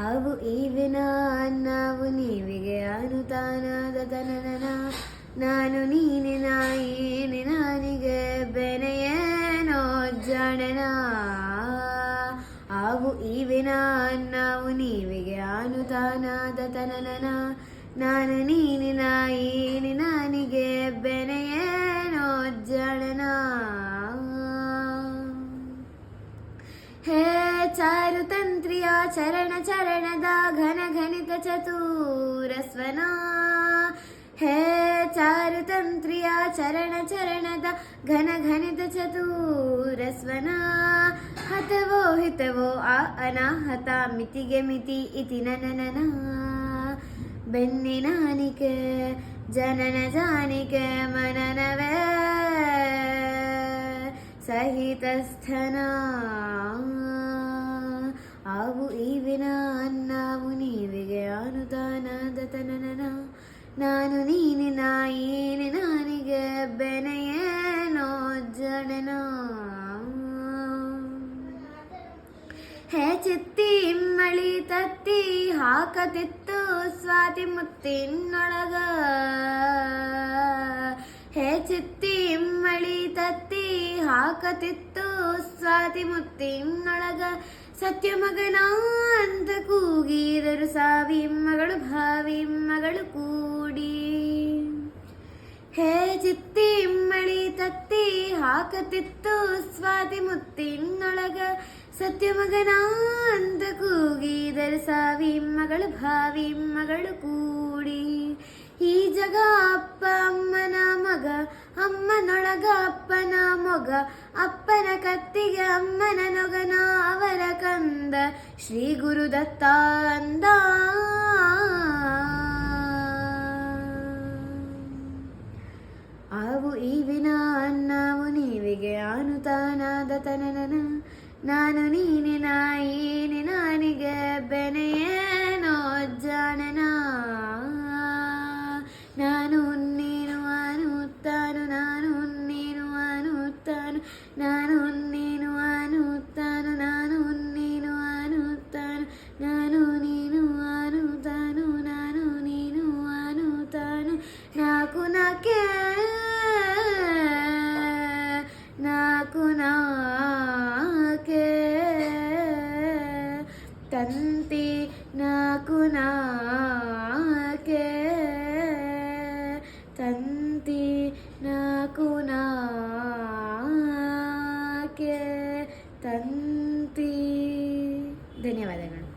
ಆವು ಈವಿನ ನಾವು ನೀವಿಗೆ ಅನುತಾನದ ತನನ ನಾನು ನೀನೆ ನಾಯೇನೆ ನಾನಿಗೆ ಬೆನೆಯೇನೋ ಜಾಣನ ಆವು ಈವಿನ ನಾವು ನೀವಿಗೆ ಅನುತಾನದ ತನನ ನಾನು ನೀನೆ ನಾಯೇನೆ ನಾನಿಗೆ ಬೆನೆಯೇ ಚಾರುತಂತ್ರಿಯ ಚರಣ ಚರಣದ ಘನ ಘನಿತ ಚತುರಸ್ವನ ಹೇ ಚಾರುತಂತ್ರಿಯ ಚರಣ ಚರಣದ ಘನ ಘನಿತ ಚತುರಸ್ವನ ಹತವೋ ಹಿತವೋ ಆ ಅನಾಹತ ಮಿತಿಗೆ ಮಿತಿ ಇತಿ ನನನ ಬೆನ್ನಿನಾನಿಕೆ ಜನನ ಜಾನಿಕೆ ಮನನವೇ ಸಹಿತಸ್ಥನ ನಾನು ನೀನು ನಾಯೇನು ನಾನಿಗೆ ಬೆನೆಯೇನೋ ಜಡನೋ ಹೇ ಚಿತ್ತಿ, ಮಳಿ ತತ್ತಿ ಹಾಕತಿತ್ತು ಸ್ವಾತಿ ಮುತ್ತಿನ್ನೊಳಗ ಹೇ ಚಿತ್ತಿ, ಮಳಿ ತತ್ತಿ ಹಾಕತಿತ್ತು ಸ್ವಾತಿ ಮುತ್ತಿನೊಳಗ. ಸತ್ಯ ಮಗನ ಅಂತ ಕೂಗಿದರು ಸಾವಿ ಮಗಳು ಭಾವಿ ಮಗಳು ಕೂಡಿ ಹೇ ಚಿತ್ತಿ ಇಮ್ಮಳಿ ತತ್ತಿ ಹಾಕತಿತ್ತು ಸ್ವಾತಿ ಮುತ್ತಿನೊಳಗ ಸತ್ಯ ಮಗನ ಅಂತ ಕೂಗಿದರು ಸಾವಿ ಮಗಳು ಭಾವಿ ಮಗಳು ಕೂಡಿ ಈ ಜಗ ಅಪ್ಪ ಅಮ್ಮನ ಮಗ ಅಮ್ಮನೊಳಗ ಅಪ್ಪನ ಮೊಗ ಅಪ್ಪನ ಕತ್ತಿಗೆ ಅಮ್ಮನ ನೊಗನ ಅವರ ಕಂದ ಶ್ರೀ ಗುರುದತ್ತ ಅಂದ. ಆವು ವಿನ ಅನ್ನಾವು ನೀವಿಗೆ ಅನುತಾನಾದ ತನನನ ನಾನು ನೀನೆ, ನಾಯೇನೆ, ನಾನಿಗೆ ಬೆನೆಯೇನೋ ಜಾಣನ. ನಾನು ನೀನು ಅನುತ್ತಾನು, ನಾನು ನೀನು ಅನುತ್ತಾನು. ನಾನು ನೀನು ಅನುತ್ತಾನು. తంతి నాకు నాకే. తంతి నాకు నాకే. తంతి ధన్యవాదాలు